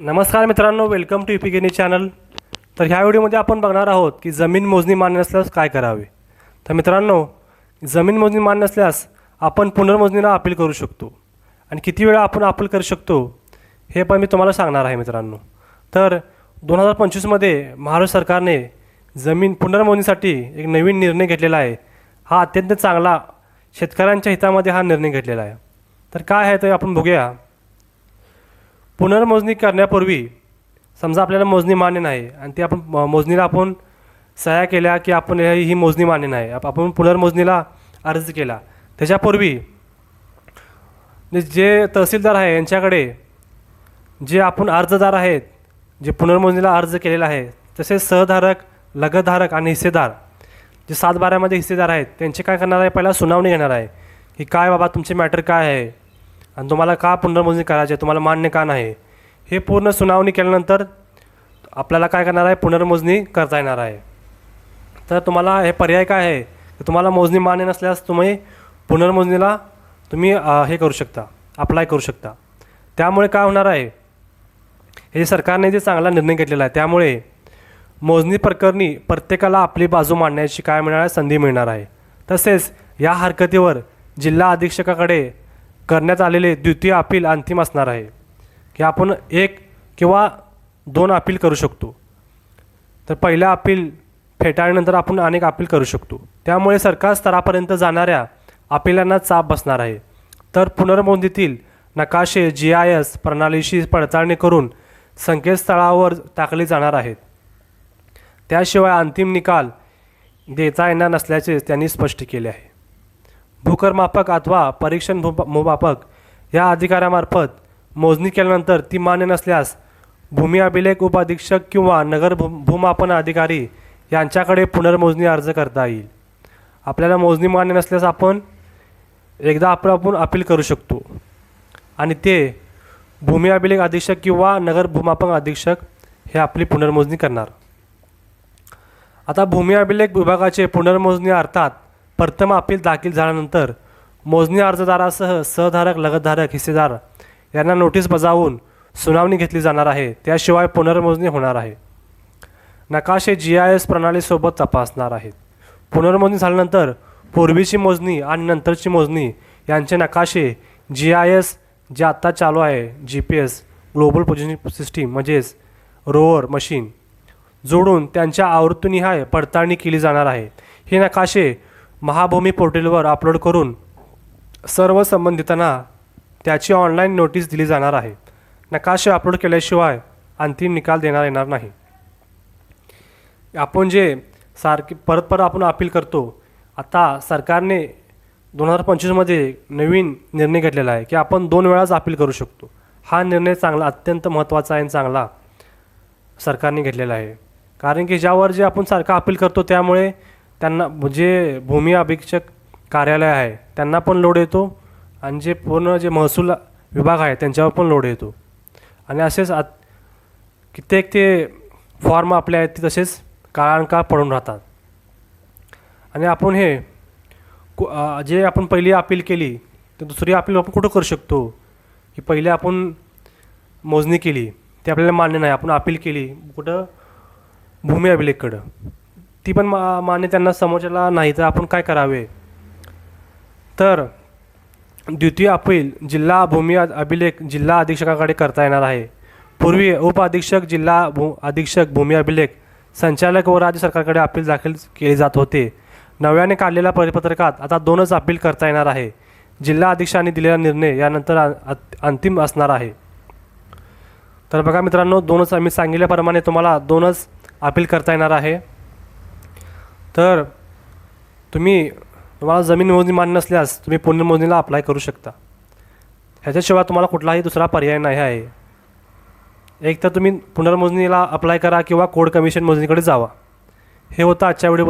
नमस्कार मित्रांनो welcome to इपिकेनी channel तर ह्या व्हिडिओमध्ये आपण बघणार आहोत की जमीन मोजणी मान्य नसल्यास काय करावे. तर मित्रांनो जमीन मोजणी मान्य नसल्यास आपण पुनर्मोजणीला अपील करू शकतो. आणि किती वेळा आपण अपील करू शकतो हे पण मी तुम्हाला सांगणार आहे मित्रांनो. तर दोन हजार पंचवीसमध्ये महाराष्ट्र सरकारने जमीन पुनर्मोजणीसाठी एक नवीन निर्णय घेतलेला आहे. हा अत्यंत चांगला शेतकऱ्यांच्या हितामध्ये हा निर्णय घेतलेला आहे. तर काय आहे ते आपण बघूया. पुनर्मोजणी करण्यापूर्वी समजा आपल्याला मोजणी मान्य नाही आणि ती आपण मोजणीला आपण सह्या केल्या की आपण ही मोजणी मान्य नाही. आपण पुनर्मोजणीला अर्ज केला. त्याच्यापूर्वी जे- तहसीलदार आहे यांच्याकडे जे आपण अर्जदार आहेत जे पुनर्मोजणीला अर्ज केलेला आहे तसेच सहधारक लगतधारक आणि हिस्सेदार जे सात बारामध्ये हिस्सेदार आहेत त्यांचे काय करणार आहे? पहिला सुनावणी घेणार आहे की काय बाबा तुमचे मॅटर काय आहे? आणि तुम्हाला का पुनर्मोजणी करायची आहे? तुम्हाला मान्य का नाही? हे पूर्ण सुनावणी केल्यानंतर आपल्याला काय करणार आहे? पुनर्मोजणी करता येणार आहे. तर तुम्हाला हे पर्याय काय आहे? की तुम्हाला मोजणी मान्य नसल्यास तुम्ही पुनर्मोजणीला तुम्ही हे करू शकता अप्लाय करू शकता. त्यामुळे काय होणार आहे? हे सरकारने जे चांगला निर्णय घेतलेला आहे त्यामुळे मोजणी प्रकरणी प्रत्येकाला आपली बाजू मांडण्याची काय मिळणार आहे? संधी मिळणार आहे. तसेच या हरकतीवर जिल्हा अधीक्षकाकडे करण्यात आलेले द्वितीय अपील अंतिम असणार आहे. की आपण एक किंवा दोन अपील करू शकतो. तर पहिल्या अपील फेटाळल्यानंतर आपण अनेक अपील करू शकतो. त्यामुळे सरकार स्तरापर्यंत जाणाऱ्या अपिलांना चाप बसणार आहे. तर पुनर्मोंदीतील नकाशे जी आय एस प्रणालीशी पडताळणी करून संकेतस्थळावर टाकले जाणार आहेत. त्याशिवाय अंतिम निकाल देता येणार नसल्याचे त्यांनी स्पष्ट केले आहे. भूकरमापक अथवा परीक्षण भू भूमापक या अधिकाऱ्यामार्फत मोजणी केल्यानंतर ती मान्य नसल्यास भूमी अभिलेख उपाधीक्षक किंवा नगर भू भूमापन अधिकारी यांच्याकडे पुनर्मोजणी अर्ज करता येईल. आपल्याला मोजणी मान्य नसल्यास आपण एकदा आपण आपण अपील करू शकतो. आणि ते भूमी अभिलेख अधीक्षक किंवा नगर भूमापन अधीक्षक हे आपली पुनर्मोजणी करणार. आता भूमी अभिलेख विभागाचे पुनर्मोजणी अर्थात प्रथम अपील दाखल झाल्यानंतर मोजणी अर्जदारासह सहधारक लगतधारक हिस्सेदार यांना नोटीस बजावून सुनावणी घेतली जाणार आहे. त्याशिवाय पुनर्मोजणी होणार आहे. नकाशे जी आय एस प्रणालीसोबत तपासणार आहेत. पुनर्मोजणी झाल्यानंतर पूर्वीची मोजणी आणि नंतरची मोजणी यांचे नकाशे जी आय एस जे आत्ता चालू आहे G P S global positioning system म्हणजेच रोवर मशीन जोडून त्यांच्या आवृत्तीनिहाय पडताळणी केली जाणार आहे. हे नकाशे महाभूमी पोर्टलवर अपलोड करून सर्व संबंधितांना त्याची ऑनलाईन नोटीस दिली जाणार आहे. नकाशे अपलोड केल्याशिवाय अंतिम निकाल देणार येणार नाही. आपण जे सारखे परत परत आपण अपील करतो आता सरकारने दोन हजार पंचवीसमध्ये नवीन निर्णय घेतलेला आहे की आपण दोन वेळाच अपील करू शकतो. हा निर्णय चांगला अत्यंत महत्त्वाचा आहे आणि चांगला सरकारने घेतलेला आहे. कारण की ज्यावर जे आपण सारखं अपील करतो त्यामुळे त्यांना जे भूमी अधीक्षक कार्यालय आहे त्यांना पण लोड येतो आणि जे पूर्ण जे महसूल विभाग आहे त्यांच्यावर पण लोड येतो. आणि असेच आत कित्येक ते फॉर्म आपले आहेत ते तसेच काळांकाळ पडून राहतात. आणि आपण हे कु- जे आपण पहिली अपील केली तर दुसरी अपील आपण कुठं करू शकतो? की पहिले आपण मोजणी केली ते आपल्याला मान्य नाही. आपण अपील केली कुठं? भूमी अभिलेखकडं. ती पण मा मान्य त्यांना समोरच्याला नाही तर आपण काय करावे? तर द्वितीय अपील जिल्हा भूमी अभिलेख जिल्हा अधीक्षकाकडे करता येणार आहे. पूर्वी उप अधीक्षक जिल्हा भू अधीक्षक भूमी अभिलेख संचालक व राज्य सरकारकडे अपील दाखल केले जात होते. नव्याने काढलेल्या परिपत्रकात आता दोनच अपील करता येणार आहे. जिल्हा अधीक्षकांनी दिलेला निर्णय यानंतर अंतिम असणार आहे. तर बघा मित्रांनो दोनच आम्ही सांगितल्याप्रमाणे तुम्हाला दोनच अपील करता येणार आहे. तर तुम्ही तुम्हाला जमीन मोजणी मान्य नसल्यास तुम्ही पुनर्मोजणीला अप्लाय करू शकता. ह्याच्याशिवाय तुम्हाला कुठलाही दुसरा पर्याय नाही आहे. एक तर तुम्ही पुनर्मोजणीला अप्लाय करा किंवा कोड कमिशन मोजणीकडे जावा. हे होतं आजच्या व्हिडिओ